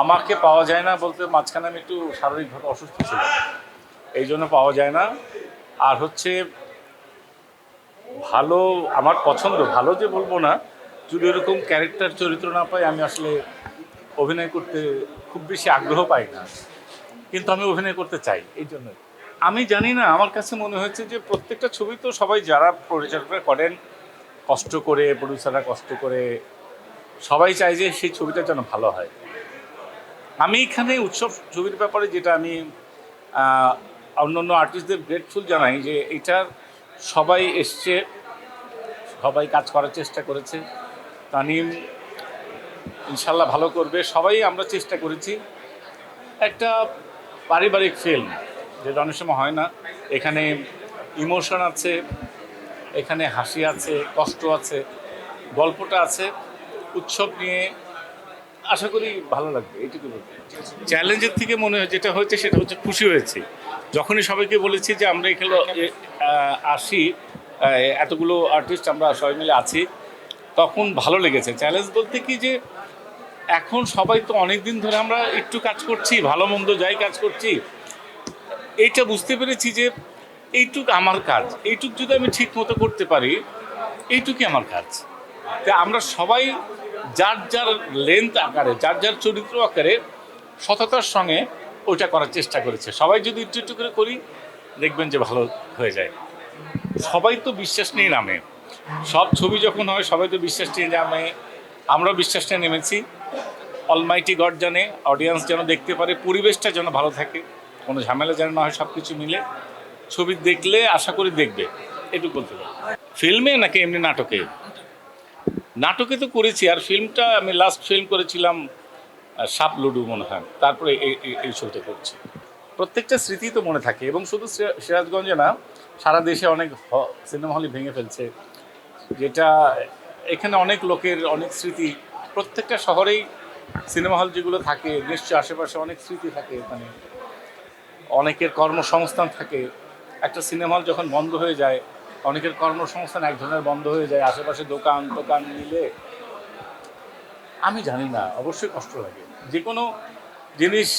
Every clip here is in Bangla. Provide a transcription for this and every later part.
আমাকে পাওয়া যায় না বলতে মাঝখানে আমি একটু শারীরিকভাবে অসুস্থ ছিলাম। এই জন্য পাওয়া যায় না। আর হচ্ছে, ভালো, আমার পছন্দ, ভালো যে বলব না, যদি এরকম ক্যারেক্টার চরিত্র না পাই, আমি আসলে অভিনয় করতে খুব বেশি আগ্রহ পাই না। কিন্তু আমি অভিনয় করতে চাই, এই জন্য আমি জানি না, আমার কাছে মনে হয়েছে যে প্রত্যেকটা ছবি তো সবাই যারা পরিচালনা করেন, কষ্ট করে প্রডিউসাররা কষ্ট করে, সবাই চায় যে সেই ছবিটা যেন ভালো হয়। আমি এখানে উৎসব ছবির ব্যাপারে যেটা আমি আহ, অন্যান্য আর্টিস্টদের গ্রেটফুল জানাই যে এটার সবাই এসছে সবাই কাজ করার চেষ্টা করেছে। তানিম ইনশাল্লাহ ভালো করবে। সবাই আমরা চেষ্টা করেছি। একটা পারিবারিক ফিল্ম যেটা অনেক সময় হয় না এখানে ইমোশন আছে এখানে হাসি আছে কষ্ট আছে গল্পটা আছে। উৎসব নিয়ে আশা করি ভালো লাগবে, এইটুকু চ্যালেঞ্জের থেকে মনে হয় যেটা হয়েছে সেটা হচ্ছে খুশি হয়েছে। যখনই সবাইকে বলেছি যে আমরা এখানে আসি এতগুলো আর্টিস্ট আমরা সবাই মিলে আছি, তখন ভালো লেগেছে। চ্যালেঞ্জ বলতে কি যে, এখন সবাই তো অনেক দিন ধরে আমরা একটু কাজ করছি, ভালো মন্দ যাই কাজ করছি। এইটা বুঝতে পেরেছি যে, এইটুক আমার কাজ, এইটুক যদি আমি ঠিক মতো করতে পারি, এইটুকুই আমার কাজ। তা আমরা সবাই যার যার লেন্থ আকারে, যার যার চরিত্র আকারে সততার সঙ্গে ওইটা করার চেষ্টা করেছে। সবাই যদি একটু একটু করে করি, দেখবেন যে ভালো হয়ে যায়। সবাই তো বিশ্বাস নিয়ে নামে। সব ছবি যখন হয়, সবাই তো বিশ্বাস নিয়ে নামে। আমরাও বিশ্বাস নিয়ে নেমেছি। অলমাইটি গড জানে অডিয়েন্স যেন দেখতে পারে, পরিবেশটা যেন ভালো থাকে। কোনো ঝামেলা যেন না হয় সব কিছু মিলে। ছবি দেখলে, আশা করি দেখবে। এটুকু বলতে পারি। ফিল্মে নাকি এমনি নাটকে? নাটকে তো করেছি, আর ফিল্মটা আমি লাস্ট ফিল্ম করেছিলাম সাপ লুডু মনে হয়। তারপরে এই ছবিটা করছি। প্রত্যেকটা স্মৃতি তো মনে থাকে, এবং শুধু সিরাজগঞ্জে না, সারা দেশে অনেক সিনেমা হলই ভেঙে ফেলছে, যেটা এখানে অনেক লোকের অনেক স্মৃতি, প্রত্যেকটা শহরেই সিনেমা হল যেগুলো থাকে, নিশ্চয়ই আশেপাশে অনেক স্মৃতি থাকে এখানে। অনেকের কর্মসংস্থান থাকে, একটা সিনেমা হল যখন বন্ধ হয়ে যায় অনেকের কর্মসংস্থান এক ধরনের বন্ধ হয়ে যায়, আশেপাশে দোকান দোকান মিলে। আমি জানি না, অবশ্যই কষ্ট লাগে। যে কোনো জিনিস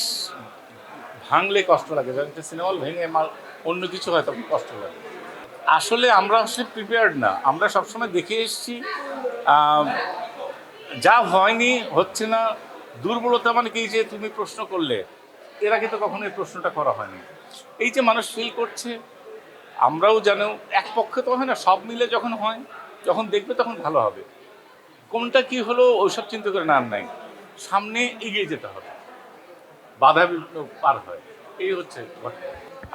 ভাঙলে কষ্ট লাগে যখন একটা সিনেমা ভেঙে মাল অন্য কিছু হয়, তখন কষ্ট লাগে। আসলে আমরা আসলে প্রিপেয়ার্ড না। আমরা সবসময় দেখে এসেছি যা হয়নি, হচ্ছে না, দুর্বলতা মানে কি যে তুমি প্রশ্ন করলে? এর আগে তো কখনো এই প্রশ্নটা করা হয়নি। এই যে মানুষ ফিল করছে আমরাও জানো এক পক্ষে তো হয় না, সব মিলে যখন হয়, যখন দেখবে তখন ভালো হবে। কোনটা কি হলো ওইসব চিন্তা করে নাম নাই। সামনে এগিয়ে যেতে হবে। বাধা পার হয়। এই হচ্ছে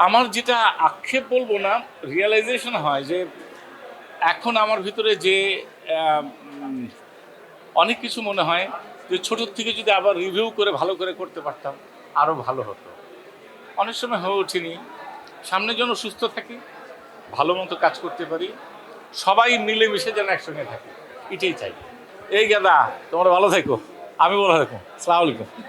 আমার যেটা আক্ষেপ বলব না রিয়েলাইজেশন হয় যে এখন আমার ভিতরে যে অনেক কিছু মনে হয় যে ছোটোর থেকে যদি আবার রিভিউ করে, ভালো করে করতে পারতাম আরও ভালো হতো। অনেক সময় হয়ে ওঠেনি। সামনে যেন সুস্থ থাকি, ভালো মতো কাজ করতে পারি, সবাই মিলেমিশে যেন একসঙ্গে থাকি, এটাই চাই। এই গাদা, তোমরা ভালো থেকো, আমি ভালো থাকো, সালাম আলাইকুম।